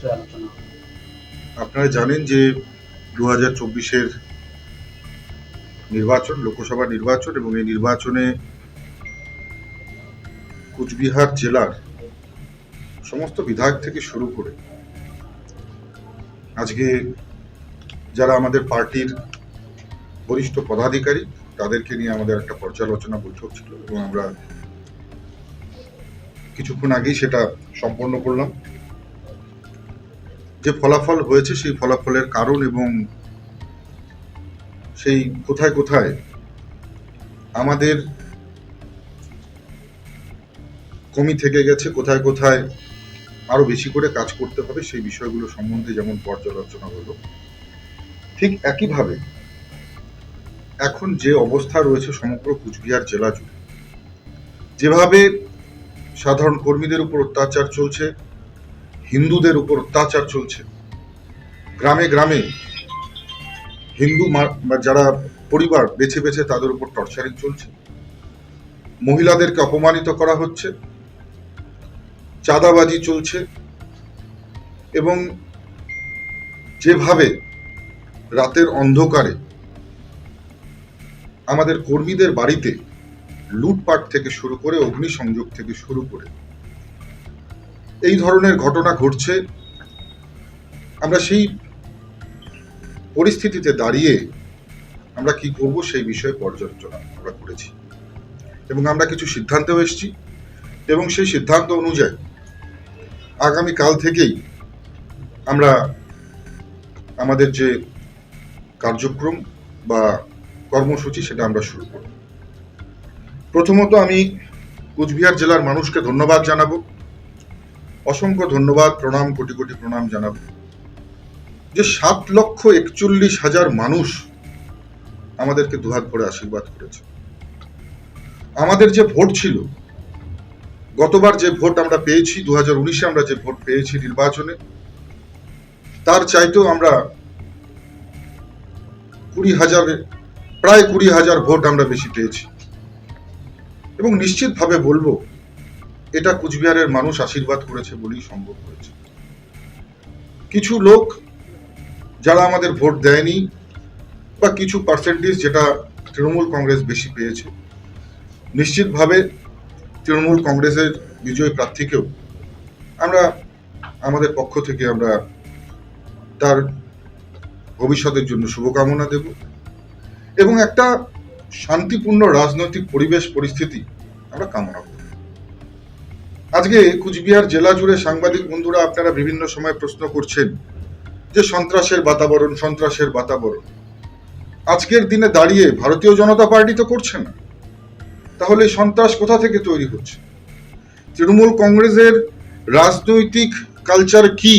বিষয়ে আলোচনা হবে। আপনারা জানেন যে দু হাজার চব্বিশের নির্বাচন, লোকসভা নির্বাচন এবং এই নির্বাচনে কুচবিহার জেলার সমস্ত বিধায়ক থেকে শুরু করে আজকে যারা আমাদের পার্টির বরিষ্ঠ পদাধিকারী, তাদেরকে নিয়ে আমাদের একটা পর্যালোচনা বৈঠক ছিল এবং আমরা কিছুক্ষণ আগেই সেটা সম্পন্ন করলাম। যে ফলাফল হয়েছে সেই ফলাফলের কারণ এবং সেই কোথায় কোথায় আমাদের কমি থেকে গেছে, কোথায় কোথায় আরও বেশি করে কাজ করতে হবে, সেই বিষয়গুলো সম্বন্ধে যেমন পর্যালোচনা হলো। ঠিক একইভাবে এখন যে অবস্থা রয়েছে সমগ্র কুচবিহার জেলা জুড়ে, যেভাবে সাধারণ কর্মীদের উপর অত্যাচার চলছে হিন্দুদের উপর অত্যাচার চলছে। গ্রামে গ্রামে হিন্দু যারা পরিবার বেছে বেছে তাদের উপর টর্চারিং চলছে। মহিলাদেরকে অপমানিত করা হচ্ছে। চাঁদাবাজি চলছে। এবং যেভাবে রাতের অন্ধকারে আমাদের কর্মীদের বাড়িতে লুটপাট থেকে শুরু করে অগ্নিসংযোগ থেকে শুরু করে এই ধরনের ঘটনা ঘটছে। আমরা সেই পরিস্থিতিতে দাঁড়িয়ে আমরা কি করব সেই বিষয়ে পর্যালোচনা আমরা করেছি। এবং আমরা কিছু সিদ্ধান্তেও এসেছি। এবং সেই সিদ্ধান্ত অনুযায়ী আগামী কাল থেকেই আমরা আমাদের যে কার্যক্রম বা কর্মসূচি সেটা আমরা শুরু করব। প্রথমত আমি কুচবিহার জেলার মানুষকে ধন্যবাদ জানাব। অসংখ্য ধন্যবাদ, প্রণাম, কোটি কোটি প্রণাম জানাব। যে সাত লক্ষ একচল্লিশ হাজার মানুষ আমাদেরকে দুহাত ভরে আশীর্বাদ করেছে। আমাদের যে ভোট ছিল, গতবার যে ভোট আমরা পেয়েছি দু উনিশে আমরা যে ভোট পেয়েছি নির্বাচনে, তার চাইতেও আমরা কুড়ি হাজার, প্রায় কুড়ি হাজার ভোট আমরা বেশি পেয়েছি। এবং নিশ্চিতভাবে বলব এটা কুচবিহারের মানুষ আশীর্বাদ করেছে বলেই সম্ভব হয়েছে। কিছু লোক যারা আমাদের ভোট দেয়নি বা কিছু পার্সেন্টেজ যেটা তৃণমূল কংগ্রেস বেশি পেয়েছে, নিশ্চিতভাবে তৃণমূল কংগ্রেসের বিজয়ী প্রার্থীকেও আমরা আমাদের পক্ষ থেকে আমরা তার ভবিষ্যতের জন্য শুভকামনা দেব এবং একটা শান্তিপূর্ণ রাজনৈতিক পরিবেশ পরিস্থিতি আমরা কামনা আজকে কুচবিহার জেলা জুড়ে সাংবাদিক বন্ধুরা আপনারা বিভিন্ন সময় প্রশ্ন করছেন যে সন্ত্রাসের বাতাবরণ সন্ত্রাসের বাতাবরণ। আজকের দিনে দাঁড়িয়ে ভারতীয় জনতা পার্টি তো করছে না। তাহলে সন্ত্রাস কোথা থেকে তৈরি হচ্ছে? তৃণমূল কংগ্রেসের রাজনৈতিক কালচার কি?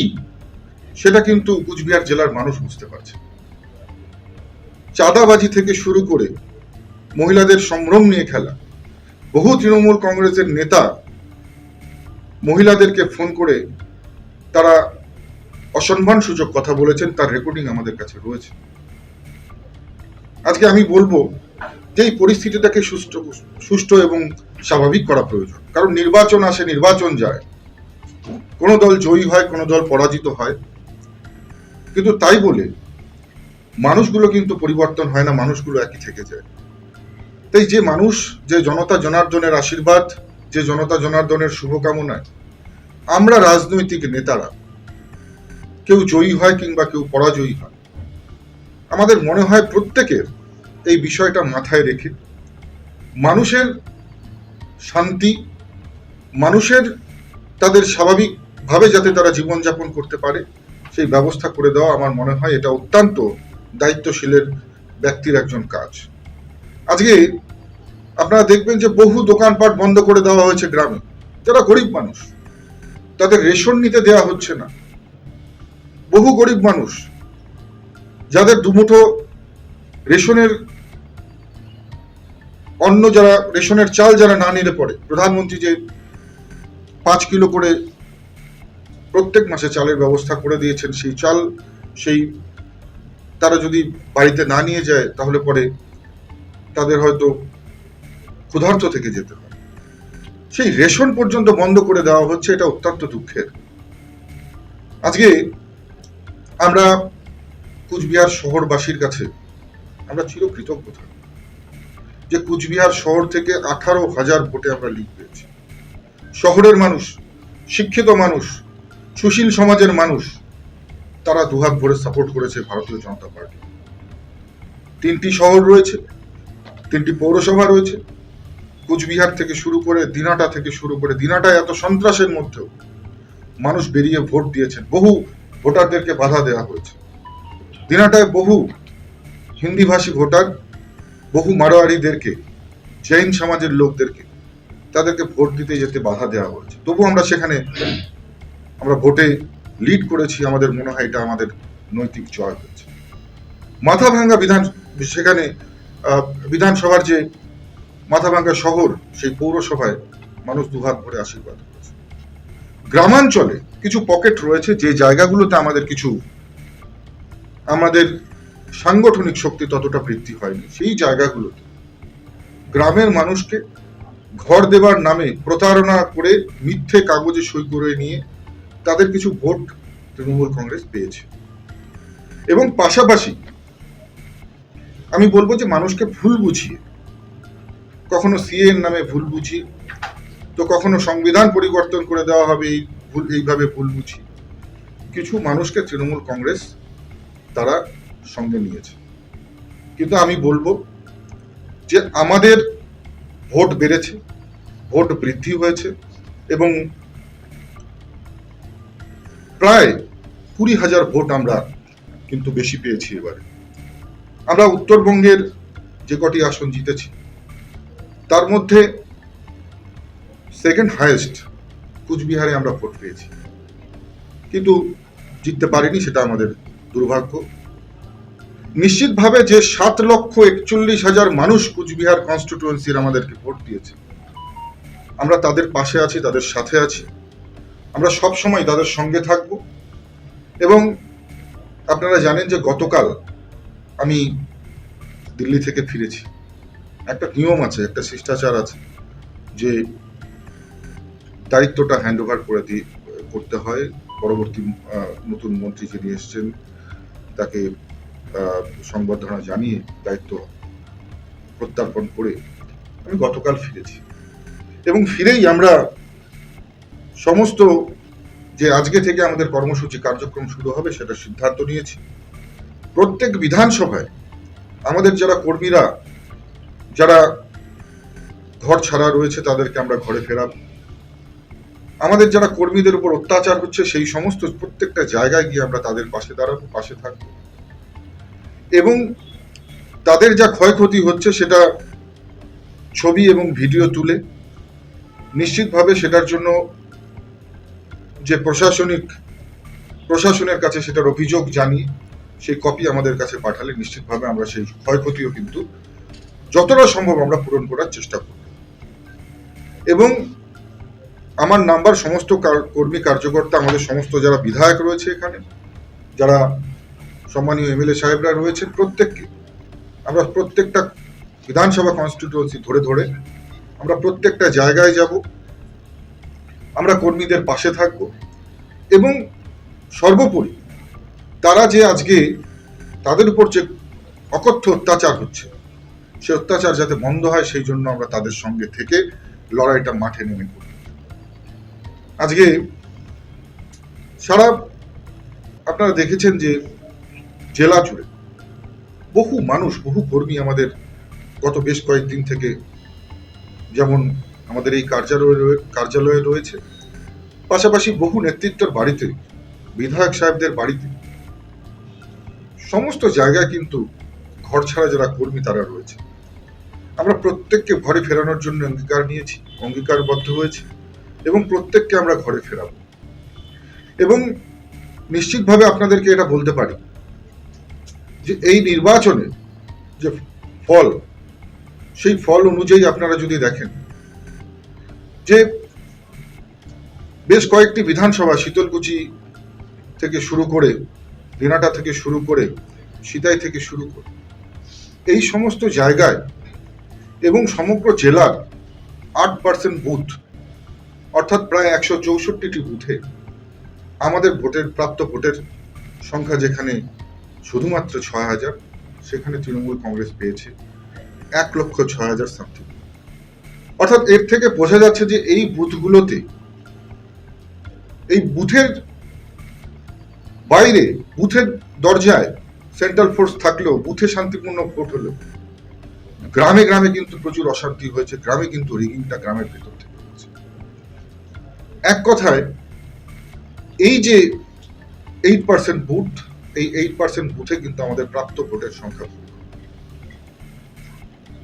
সেটা কিন্তু কুচবিহার জেলার মানুষ বুঝতে পারছে চাঁদাবাজি থেকে শুরু করে মহিলাদের সম্ভ্রম নিয়ে খেলা, বহু তৃণমূল কংগ্রেসের নেতা মহিলাদেরকে ফোন করে তারা অসম্মান সূচক কথা বলেছেন, তার রেকর্ডিং আমাদের কাছে রয়েছে। আজকে আমি বলব যে এই পরিস্থিতিটাকে সুষ্ঠু সুষ্ঠু এবং স্বাভাবিক করা প্রয়োজন। কারণ নির্বাচন আসে, নির্বাচন যায়। কোনো দল জয়ী হয়, কোনো দল পরাজিত হয়। কিন্তু তাই বলে মানুষগুলো কিন্তু পরিবর্তন হয় না, মানুষগুলো একই থেকে যায়। তাই যে মানুষ, যে জনতা, জনার্দনের আশীর্বাদ যে জনতা জনার্দনের শুভকামনায় আমরা রাজনৈতিক নেতারা, কেউ জয়ী হয় কিংবা কেউ পরাজয়ী হয়, আমাদের মনে হয় প্রত্যেকের এই বিষয়টা মাথায় রেখে মানুষের শান্তি, মানুষের তাদের স্বাভাবিকভাবে যাতে তারা জীবনযাপন করতে পারে, সেই ব্যবস্থা করে দেওয়া আমার মনে হয় এটা অত্যন্ত দায়িত্বশীলের ব্যক্তির একজন কাজ। আজকে আপনারা দেখবেন যে বহু দোকানপাট বন্ধ করে দেওয়া হয়েছে গ্রামে। যারা গরিব মানুষ, তাদের রেশন নিতে দেওয়া হচ্ছে না। বহু গরিব মানুষ, যাদের দুমুঠো রেশনের অন্য যারা, রেশনের চাল যারা না নিলে পড়ে প্রধানমন্ত্রী যে পাঁচ কিলো করে প্রত্যেক মাসে চালের ব্যবস্থা করে দিয়েছেন, সেই চাল সেই তারা যদি বাড়িতে না নিয়ে যায়, তাহলে পরে তাদের হয়তো ক্ষুধার্ত থেকে যেতে হয় সেই রেশন পর্যন্ত বন্ধ করে দেওয়া হচ্ছে, এটা অত্যন্ত দুঃখের। আজকে আমরা কুচবিহার শহরবাসীর কাছে আমরা চিরকৃতজ্ঞ থাকি। যে কুচবিহার শহর থেকে আঠারো হাজার ভোটে আমরা লিড পেয়েছি। শহরের মানুষ, শিক্ষিত মানুষ, সুশীল সমাজের মানুষ, তারা দুহাত ভরে সাপোর্ট করেছে ভারতীয় জনতা পার্টি। তিনটি শহর রয়েছে, তিনটি পৌরসভা রয়েছে কুচবিহার থেকে শুরু করে দিনাটা থেকে শুরু করে দিনাটায় এত সন্ত্রাসের মধ্যেও মানুষ বেরিয়ে ভোট দিয়েছেন। বহু ভোটারদেরকে বাধা দেওয়া হয়েছে। দিনাটায় বহু হিন্দিভাষী ভোটার, বহু মারোয়ারিদেরকে, জৈন সমাজের লোকদেরকে তাদেরকে ভোট দিতে যেতে বাধা দেওয়া হয়েছে। তবু আমরা সেখানে আমরা ভোটে লিড করেছি, আমাদের মনে হয় এটা আমাদের নৈতিক জয় হয়েছে। মাথা ভাঙ্গা বিধান, সেখানে বিধানসভার যে মাথাভাঙ্গা শহর সেই পৌরসভায় মানুষ দুহাত ভরে আশীর্বাদ করেছে। গ্রামাঞ্চলে কিছু পকেট রয়েছে যে জায়গাগুলোতে আমাদের কিছু আমাদের সাংগঠনিক শক্তি ততটা বৃদ্ধি হয়নি। সেই জায়গাগুলোতে গ্রামের মানুষকে ঘর দেবার নামে প্রতারণা করে মিথ্যে কাগজে সই করে নিয়ে তাদের কিছু ভোট তৃণমূল কংগ্রেস পেয়েছে। এবং পাশাপাশি আমি বলব যে মানুষকে ভুল বুঝিয়ে কখনো সিএ এর নামে ভুল বুঝি, তো কখনো সংবিধান পরিবর্তন করে দেওয়া হবে এই ভুল, এইভাবে ভুল বুঝি। কিছু মানুষকে তৃণমূল কংগ্রেস তারা সঙ্গে নিয়েছে। কিন্তু আমি বলব যে আমাদের ভোট বেড়েছে, ভোট বৃদ্ধি হয়েছে এবং প্রায় কুড়ি হাজার ভোট আমরা কিন্তু বেশি পেয়েছি এবারে। আমরা উত্তরবঙ্গের যে কটি আসন জিতেছি তার মধ্যে সেকেন্ড হায়েস্ট কুচবিহারে আমরা ভোট পেয়েছি। কিন্তু জিততে পারিনি, সেটা আমাদের দুর্ভাগ্য। নিশ্চিতভাবে যে সাত লক্ষ একচল্লিশ হাজার মানুষ কুচবিহার কনস্টিটুয়েন্সির আমাদেরকে ভোট দিয়েছে, আমরা তাদের পাশে আছি, তাদের সাথে আছি। আমরা সব সময় তাদের সঙ্গে থাকব। এবং আপনারা জানেন যে গতকাল আমি দিল্লি থেকে ফিরেছি। একটা নিয়ম আছে, একটা শিষ্টাচার আছে যে দায়িত্বটা হ্যান্ড ওভার করে দিয়ে করতে হয়। পরবর্তী নতুন মন্ত্রী যিনি এসছেন, তাকে সংবর্ধনা জানিয়ে দায়িত্ব প্রত্যার্পণ করে আমি গতকাল ফিরেছি। এবং ফিরেই আমরা সমস্ত যে আজকে থেকে আমাদের কর্মসূচি কার্যক্রম শুরু হবে সেটা সিদ্ধান্ত নিয়েছি। প্রত্যেক বিধানসভায় আমাদের যারা কর্মীরা যারা ঘর ছাড়া রয়েছে তাদেরকে আমরা ঘরে ফেরাবো। আমাদের যারা কর্মীদের উপর অত্যাচার হচ্ছে, সেই সমস্ত প্রত্যেকটা জায়গায় গিয়ে আমরা তাদের পাশে দাঁড়াবো, পাশে থাকব। এবং তাদের যা ক্ষয়ক্ষতি হচ্ছে সেটা ছবি এবং ভিডিও তুলে নিশ্চিতভাবে সেটার জন্য যে প্রশাসনিক, প্রশাসনের কাছে সেটার অভিযোগ জানিয়ে সেই কপি আমাদের কাছে পাঠালে নিশ্চিতভাবে আমরা সেই ক্ষয়ক্ষতিও কিন্তু যতটা সম্ভব আমরা পূরণ করার চেষ্টা করব। এবং আমার নাম্বার সমস্ত কর্মী কার্যকর্তা, আমাদের সমস্ত যারা বিধায়ক রয়েছে এখানে, যারা সম্মানীয় এমএলএ সাহেবরা রয়েছেন, প্রত্যেককে, আমরা প্রত্যেকটা বিধানসভা কনস্টিটিউয়েন্সি ধরে ধরে আমরা প্রত্যেকটা জায়গায় যাব, আমরা কর্মীদের পাশে থাকব এবং সর্বোপরি তারা যে আজকে তাদের উপর যে অকথ্য অত্যাচার হচ্ছে সে অত্যাচার যাতে বন্ধ হয়, সেই জন্য আমরা তাদের সঙ্গে থেকে লড়াইটা মাঠে নেমে পড়ি। আজকে সারা আপনারা দেখেছেন যে জেলা জুড়ে বহু মানুষ, বহু কর্মী আমাদের গত বেশ কয়েকদিন থেকে যেমন আমাদের এই কার্যালয়ে রয়ে- কার্যালয়ে রয়েছে, পাশাপাশি বহু নেতৃত্বের বাড়িতে, বিধায়ক সাহেবদের বাড়িতে সমস্ত জায়গায় কিন্তু ঘর ছাড়া যারা কর্মী তারা রয়েছে। আমরা প্রত্যেককে ঘরে ফেরানোর জন্য অঙ্গীকার নিয়েছি, অঙ্গীকারবদ্ধ হয়েছি এবং প্রত্যেককে আমরা ঘরে ফেরাবো। এবং নিশ্চিতভাবে আপনাদেরকে এটা বলতে পারি যে এই নির্বাচনে যে ফল, সেই ফল অনুযায়ী আপনারা যদি দেখেন যে বেশ কয়েকটি বিধানসভা, শীতলকুচি থেকে শুরু করে দিনাটা থেকে শুরু করে, সিতাই থেকে শুরু করে, এই সমস্ত জায়গায় এবং সমগ্র জেলার আট পার্সেন্ট বুথ, অর্থাৎ প্রায় একশো চৌষট্টিটি বুথে আমাদের ভোটের, প্রাপ্ত ভোটের সংখ্যা যেখানে শুধুমাত্র ছয় হাজার, সেখানে তৃণমূল কংগ্রেস পেয়েছে এক লক্ষ ছয় হাজার সামথিং অর্থাৎ এর থেকে বোঝা যাচ্ছে যে এই বুথগুলোতে, এই বুথের বাইরে, বুথের দরজায় সেন্ট্রাল ফোর্স থাকলেও, বুথে শান্তিপূর্ণ ভোট হলেও গ্রামে গ্রামে কিন্তু প্রচুর অশান্তি হয়েছে, গ্রামে কিন্তু রিগিংটা গ্রামের ভেতর থেকে হয়েছে। এক কথায়, এই যে এইট পার্সেন্ট বুথ এই এইট পার্সেন্ট বুথে কিন্তু আমাদের প্রাপ্ত ভোটের সংখ্যা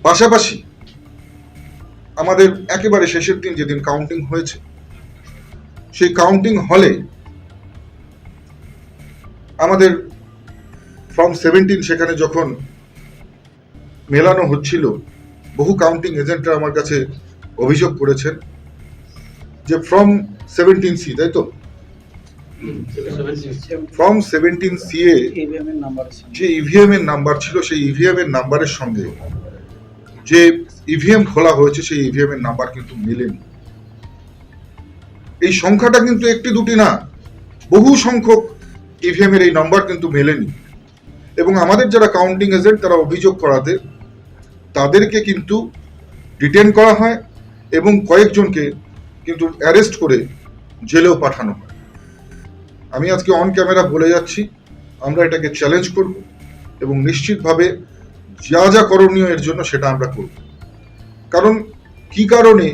পাশাপাশি, আমাদের একেবারে শেষের দিন যেদিন কাউন্টিং হয়েছে, সেই কাউন্টিং হলে আমাদের ফর্ম সেভেন্টিন সেখানে যখন মেলানো হচ্ছিল। বহু কাউন্টিং এজেন্টরা আমার কাছে অভিযোগ করেছেন যে ফ্রম সেভেন্টিন সি তাই তো? ফ্রম সেভেন্টিন সি এ যে ইভিএম এর নাম্বার ছিল, সেই ইভিএম এর নাম্বারের সঙ্গে যে ইভিএম খোলা হয়েছে, সেই ইভিএম এর নাম্বার কিন্তু মেলেনি। এই সংখ্যাটা কিন্তু একটি দুটি না, বহু সংখ্যক ইভিএম এর এই নাম্বার কিন্তু মেলেনি। এবং আমাদের যারা কাউন্টিং এজেন্ট তারা অভিযোগ করাতে তাদেরকে কিন্তু ডিটেন করা হয় এবং কয়েকজনকে কিন্তু অ্যারেস্ট করে জেলেও পাঠানো হয়। আমি আজকে অন ক্যামেরা বলে যাচ্ছি, আমরা এটাকে চ্যালেঞ্জ করব এবং নিশ্চিতভাবে যা যা করণীয় এর জন্য সেটা আমরা করব। কারণ কি কারণে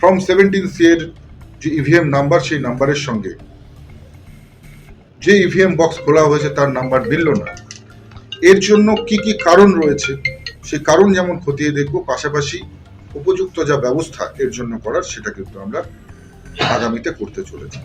ফর্ম সেভেন্টিন সি এর যে ইভিএম নাম্বার সেই নাম্বারের সঙ্গে যে ইভিএম বক্স খোলা হয়েছে তার নাম্বার মিলল না, এর জন্য কি কি কারণ রয়েছে সেই কারণ যেমন খতিয়ে দেখব, পাশাপাশি উপযুক্ত যা ব্যবস্থা এর জন্য করার সেটা কিন্তু আমরা আগামীতে করতে চলেছি।